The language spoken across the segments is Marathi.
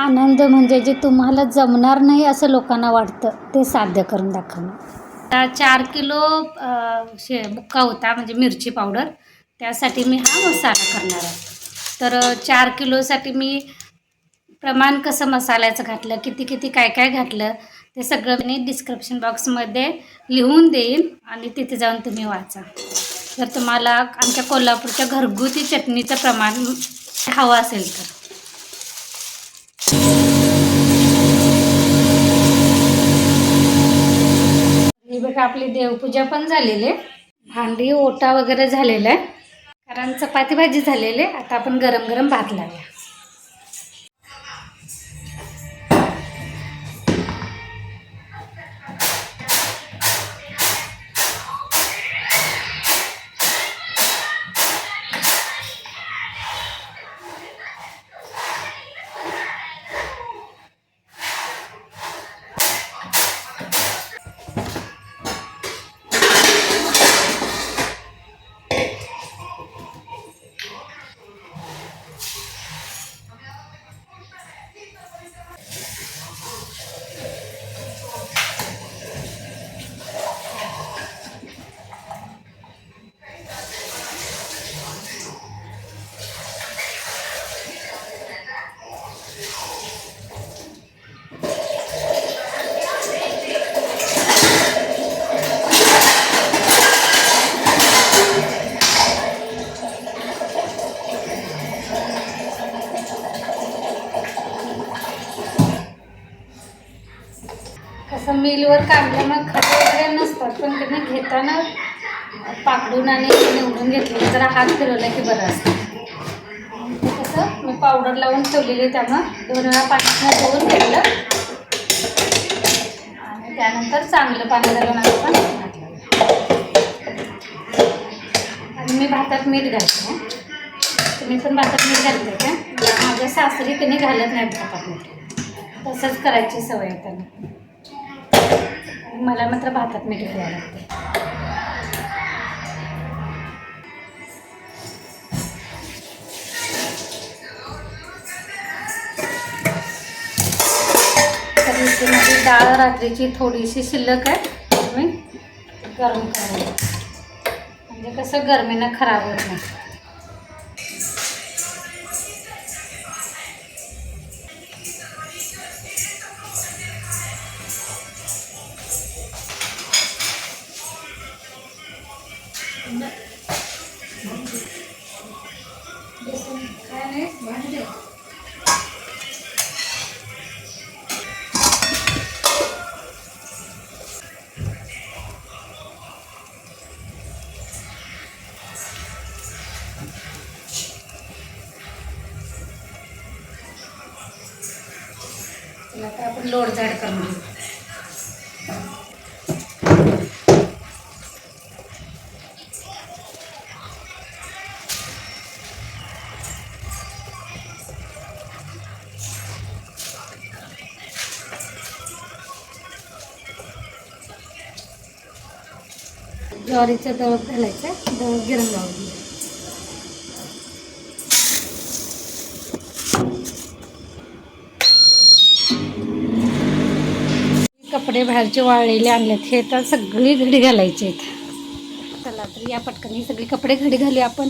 आनंद म्हणजे जे तुम्हाला जमणार नाही असं लोकांना वाटतं ते साध्य करून दाखवणं आता चार किलो शे बुक्का होता म्हणजे मिरची पावडर. त्यासाठी मी हा मसाला करणार आहे. तर चार किलोसाठी मी प्रमाण कसं मसाल्याचं घातलं किती किती काय काय घातलं ते सगळं मी डिस्क्रिप्शन बॉक्समध्ये लिहून देईन आणि तिथे जाऊन तुम्ही वाचा. जर तुम्हाला आमच्या कोल्हापूरच्या घरगुती चटणीचं प्रमाण हवं असेल तर. ही बघा आपली देवपूजा पण झालेली. आहे भांडी ओटा वगैरे झालेला. आहे कारण चपाती भाजी झालेली. आहे आता आपण गरम गरम भात लावूया. कसं मिलवर काढलं मग खडे वगैरे नसतात पण त्यांनी घेताना पाकडून आणि निवडून घेतलं जरा हात फिरवला की बरं असतं. कसं? मी पावडर लावून ठेवलेली त्यामुळं. दोन वेळा पाण्यात धुवून घेतलं आणि त्यानंतर चांगलं पाणी घालून आपण घातलं आणि मी भातात मीठ घालते. तुम्ही पण भातात मीठ घालते का? माझ्या सासरी तिने घालत नाहीत भातात मीठ. तसंच करायची सवय आहे त्यांना. मला मात्र भातात मीठ घ्यावं लागते तर इथे माझी डाळ रात्रीची थोडीशी शिल्लक आहे. मी गरम करायला म्हणजे कसं गरमीनं खराब होत नाही. त्याला आता आपण लोड झाड करून घेऊ ज्वारीचं दळप घालायचं दळप गिरण लावून कपडे बाहेरचे वाळलेले आणलेत हे तर सगळी घडी घालायचे आहेत. चला तर या पटकन ही सगळी कपडे घडी घालूया आपण.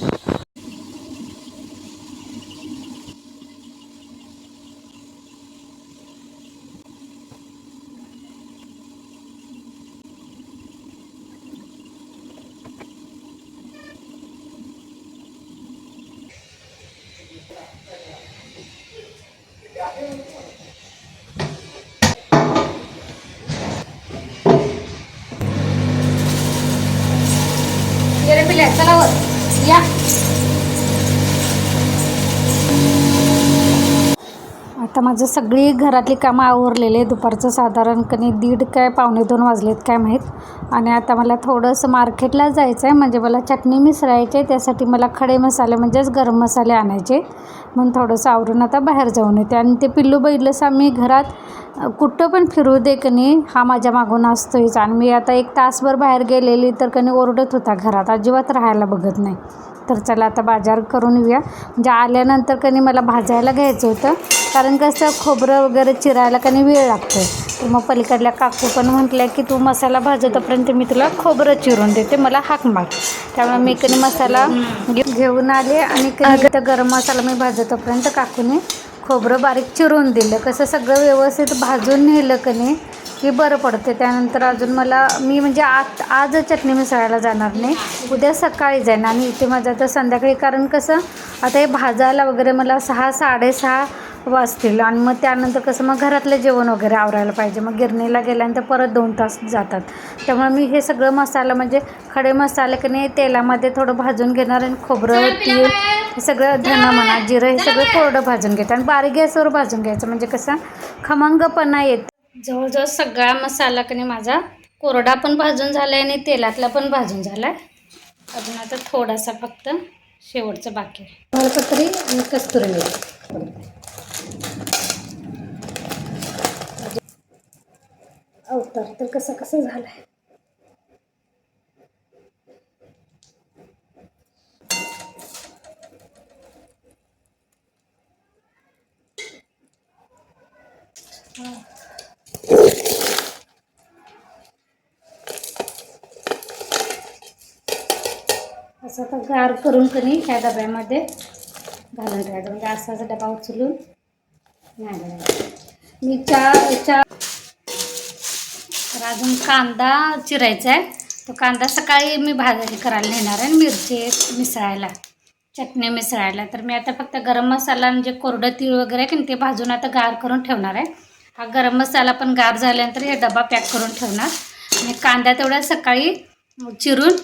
ये रे पिल्या चला वर या आता माझं सगळी घरातली कामं आवरलेले दुपारचं साधारण कधी दीड काय पावणे दोन वाजलेत काय माहीत. आणि आता मला थोडंसं मार्केटला जायचं आहे. म्हणजे मला चटणी मिसळायची आहे. त्यासाठी मला खडे मसाले म्हणजेच गरम मसाले आणायचे म्हणून थोडंसं आवरून आता बाहेर जाऊन येते. आणि ते पिल्लू बैलसं आम्ही घरात कुठं पण फिरू दे कनी हा माझ्या मागून असतोच आणि मी आता एक तासभर बाहेर गेलेली तर कनी ओरडत होता घरात. अजिबात राहायला बघत नाही. तर चला आता बाजार करून येऊया. म्हणजे आल्यानंतर कधी मला भाजायला घ्यायचं होतं. कारण कसं खोबरं वगैरे चिरायला कधी वेळ लागतो तर मग पलीकडल्या काकू पण म्हटल्या की तू मसाला भाजतोपर्यंत मी तुला खोबरं चिरून देते. मला हाक मार. त्यामुळे मी कधी मसाला घेऊन आले आणि कधी इथं गरम मसाला मी भाजतोपर्यंत काकूने खोबरं बारीक चिरून दिलं. कसं सगळं व्यवस्थित भाजून नेलं कणी की बरं पडते त्यानंतर अजून मला मी म्हणजे आज आज चटणी मिसळायला जाणार नाही. उद्या सकाळी जाईन आणि इथे माझं आता संध्याकाळी कारण कसं आता हे भाजायला वगैरे मला सहा साडेसहा वाजतील. आणि मग त्यानंतर कसं मग घरातलं जेवण वगैरे आवरायला पाहिजे. मग गिरणीला गेल्यानंतर परत दोन तास जातात. त्यामुळे मी हे सगळं मसाला म्हणजे खडे मसाले की नाही तेलामध्ये थोडं भाजून घेणार आणि खोबरं तीळ हे सगळं धन म्हणा जिरं हे सगळं कोरडं भाजून घेतं आणि बारीक गॅसवर भाजून घ्यायचं. म्हणजे कसं खमंगपणा येत. जवळजवळ सगळा मसाला कने माझा कोरडा पण भाजून झाला आहे आणि तेलातला पण भाजून झाला आहे अजून आता थोडासा फक्त शेवटचं बाकी आहे. आणि कस्तुरी मेथी. अवतार तर कसं कसं झालं आहे असं आता गार करून कणी ह्या डब्यामध्ये घालून ठेवायचं म्हणजे असाच डबा उचलून नाही घालायचा. मी चार चार तर अजून कांदा चिरायचा आहे. तो कांदा सकाळी मी भाजी करायला नेणार आहे मिरची मिसळायला चटणी मिसळायला. तर मी आता फक्त गरम मसाला म्हणजे कोरडं तीळ वगैरे आहे की नाही ते भाजून आता गार करून ठेवणार आहे. हा गरम मसाला पण गार झाल्यानंतर हे डबा पॅक करून ठेवणार. आणि कांदा तेवढा सकाळी चिरून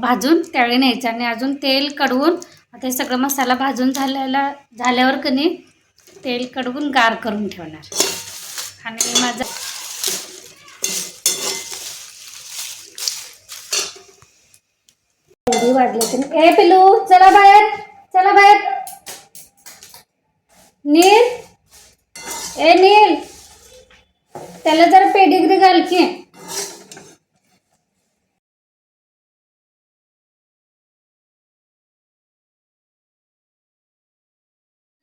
भाजून त्यावेळी न्यायचं. आणि अजून तेल कडवून आता सगळं मसाला भाजून झालेला झाल्यावर कणी तेल कडवून गार करून ठेवणार. आणि माझा एवढी ए पिलू चला बाहेर चला बाहेर. नील ए नील. त्याला जरा पेडिग्री घाल की.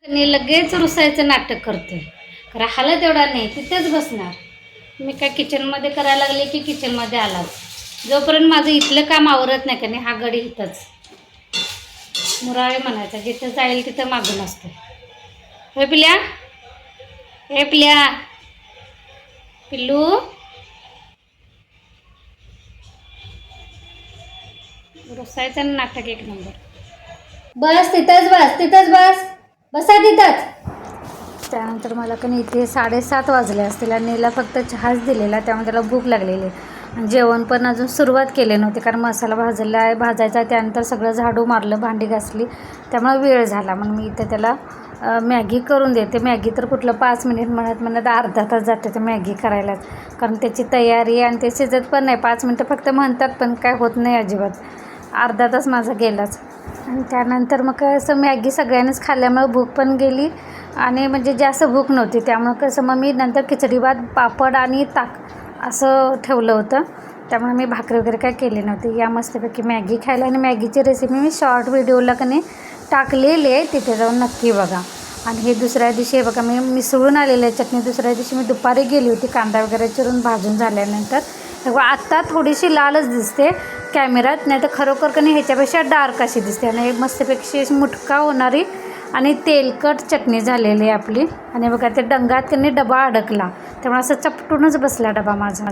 मी लगेच रुसायचं नाटक करतोय खरं हालत एवढा नाही तिथेच बसणार. मी काय किचनमध्ये करायला लागले की किचनमध्ये आला जोपर्यंत माझं इथलं काम आवरत नाही का नाही हा गडी इथंच. मुराळे म्हणायचा जिथं जाईल तिथं मागून असतो. हे पिल्या? हे पिल्या? पिल्लू? रुसायचं नाटक एक नंबर. बस तिथंच बस तिथंच बस. बसा तिथंच. त्यानंतर मला कधी इथे साडेसात वाजले असतील आणि नेला फक्त चहाच दिलेला त्यामुळे त्याला भूक लागलेली. आणि जेवण पण अजून सुरुवात केली नव्हती कारण मसाला भाजला आहे भाजायचा त्यानंतर सगळं झाडू मारलं भांडी घासली. त्यामुळे वेळ झाला. मग मी इथे त्याला मॅगी करून देते. मॅगी तर कुठलं पाच मिनिट म्हणत म्हणत अर्धा तास जाते ते मॅगी करायलाच. कारण त्याची तयारी आणि ते शिजत पण नाही. पाच मिनटं फक्त म्हणतात पण काय होत नाही अजिबात. अर्धा तास माझा गेलाच. आणि त्यानंतर मग कसं मॅगी सगळ्यांनीच खाल्ल्यामुळे भूक पण गेली आणि म्हणजे जास्त भूक नव्हती. त्यामुळं कसं मग मी नंतर खिचडी भात पापड आणि ताक असं ठेवलं होतं. त्यामुळे मी भाकरी वगैरे काय केली नव्हती. या मस्तपैकी मॅगी खायला आणि मॅगीची रेसिपी मी शॉर्ट व्हिडिओला का टाकलेली आहे. तिथे जाऊन नक्की बघा. आणि हे दुसऱ्या दिवशी बघा मी मिसळून आलेलं आहे चटणी दुसऱ्या दिवशी मी दुपारी गेली होती. कांदा वगैरे चिरून भाजून झाल्यानंतर आत्ता थोडीशी लालच दिसते कॅमेऱ्यात नाही तर खरोखर कणी ह्याच्यापेक्षा डार्क अशी दिसते. आणि मस्तपेक्षा अशी मुटका होणारी आणि तेलकट चटणी झालेली आहे आपली. आणि बघा ते डंगात त्यांनी डबा अडकला. त्यामुळे असं चपटूनच बसला डबा माझा.